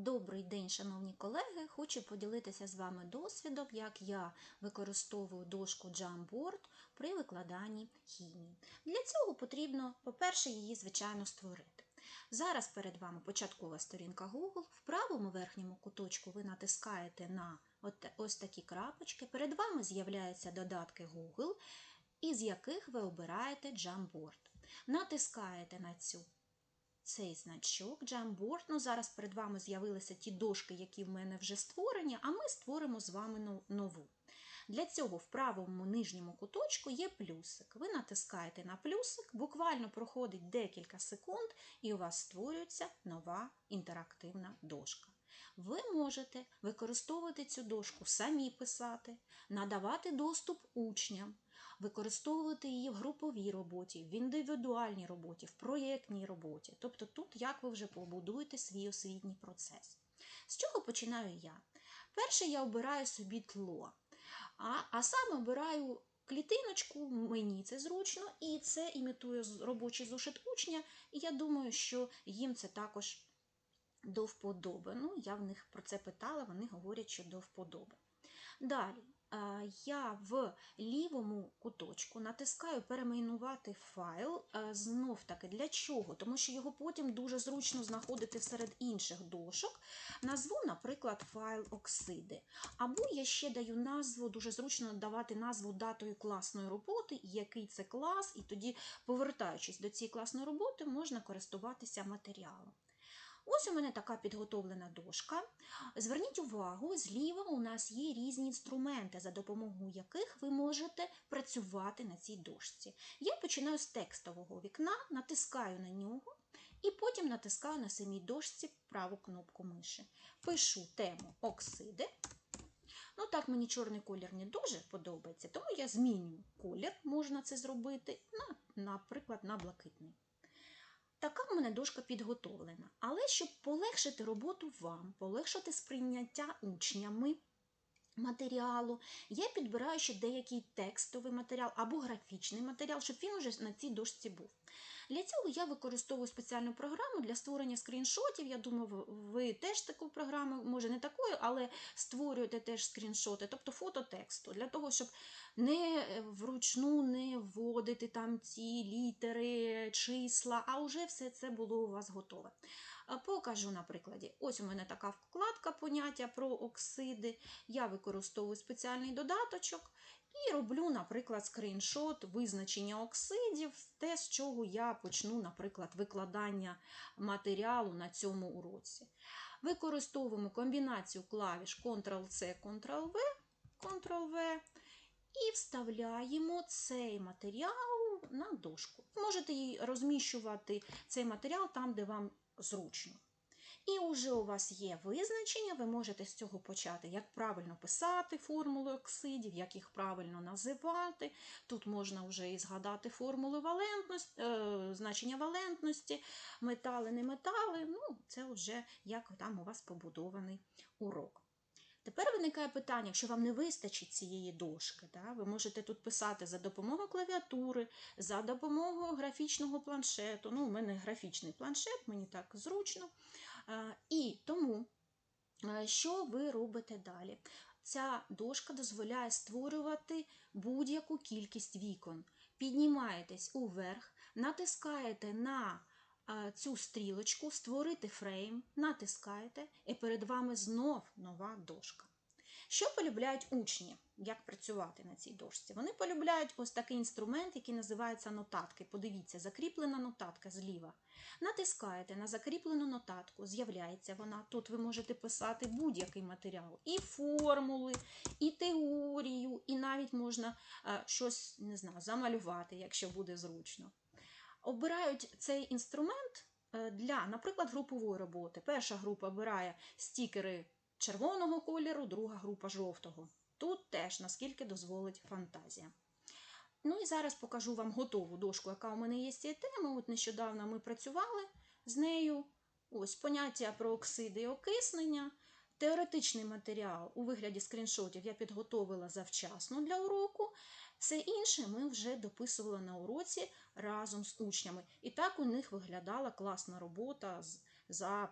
Добрий день, шановні колеги! Хочу поділитися з вами досвідом, як я використовую дошку Jamboard при викладанні хімії. Для цього потрібно, по-перше, її, звичайно, створити. Зараз перед вами початкова сторінка Google. В правому верхньому куточку ви натискаєте на ось такі крапочки. Перед вами з'являються додатки Google, із яких ви обираєте Jamboard. Натискаєте на цю цей значок Jamboard. Ну, зараз перед вами з'явилися ті дошки, які в мене вже створені, а ми створимо з вами нову. Для цього в правому нижньому куточку є плюсик. Ви натискаєте на плюсик, буквально проходить декілька секунд, і у вас створюється нова інтерактивна дошка. Ви можете використовувати цю дошку самі писати, надавати доступ учням, використовувати її в груповій роботі, в індивідуальній роботі, в проєктній роботі. Тобто тут як ви вже побудуєте свій освітній процес. З чого починаю я? Перше я обираю собі тло, а, а саме обираю клітиночку, мені це зручно, і це імітує робочий зошит учня, і я думаю, що їм це також до вподоби. Ну, я в них про це питала, вони говорять, що до вподоби. Далі я в лівому куточку натискаю перейменувати файл. Е, Знов таки для чого? Тому що його потім дуже зручно знаходити серед інших дошок. Назву, наприклад, файл оксиди. Або я ще даю назву, дуже зручно давати назву датою класної роботи, який це клас, і тоді, повертаючись до цієї класної роботи, можна користуватися матеріалом. Ось у мене така підготовлена дошка. Зверніть увагу, зліва у нас є різні інструменти, за допомогою яких ви можете працювати на цій дошці. Я починаю з текстового вікна, натискаю на нього і потім натискаю на самій дошці праву кнопку миші. Пишу тему оксиди. Ну так мені чорний колір не дуже подобається, тому я змінюю колір, можна це зробити, на, наприклад, на блакитний. Така в мене дошка підготовлена. Але щоб полегшити роботу вам, полегшити сприйняття учнями матеріалу, я підбираю ще деякий текстовий матеріал або графічний матеріал, щоб він уже на цій дошці був. Для цього я використовую спеціальну програму для створення скріншотів. Я думаю, ви- теж таку програму, може не такою, але створюєте теж скріншоти, тобто фото тексту, для того, щоб не вручну не вводити там ці літери, числа, а вже все це було у вас готове. Покажу на прикладі. Ось у мене така вкладка поняття про оксиди. Я використовую спеціальний додаточок і роблю, наприклад, скріншот визначення оксидів, те, з чого я почну, наприклад, викладання матеріалу на цьому уроці. Використовуємо комбінацію клавіш Ctrl-C, Ctrl-V, Ctrl-V і вставляємо цей матеріал на дошку. Можете розміщувати цей матеріал там, де вам зручно. І уже у вас є визначення, ви можете з цього почати, як правильно писати формули оксидів, як їх правильно називати. Тут можна вже і згадати формули валентності, е, значення валентності, метали, не метали. Ну, це вже як там у вас побудований урок. Тепер виникає питання, якщо вам не вистачить цієї дошки, да, ви можете тут писати за допомогою клавіатури, за допомогою графічного планшету. Ну, у мене графічний планшет, мені так зручно. І тому, що ви робите далі? Ця дошка дозволяє створювати будь-яку кількість вікон. Піднімаєтесь уверх, натискаєте на цю стрілочку, створити фрейм, натискаєте, і перед вами знов нова дошка. Що полюбляють учні, як працювати на цій дошці? Вони полюбляють ось такий інструмент, який називається нотатки. Подивіться, закріплена нотатка зліва. Натискаєте на закріплену нотатку, з'являється вона. Тут ви можете писати будь-який матеріал, і формули, і теорію, і навіть можна щось не знаю, замалювати, якщо буде зручно. Обирають цей інструмент е, для, наприклад, групової роботи. Перша група обирає стікери червоного кольору, друга група жовтого. Тут теж наскільки дозволить фантазія. Ну і зараз покажу вам готову дошку, яка у мене є з цієї теми. От нещодавно ми працювали з нею. Ось поняття про оксиди і окиснення. Теоретичний матеріал у вигляді скріншотів я підготовила завчасно для уроку. Все інше ми вже дописували на уроці разом з учнями. І так у них виглядала класна робота за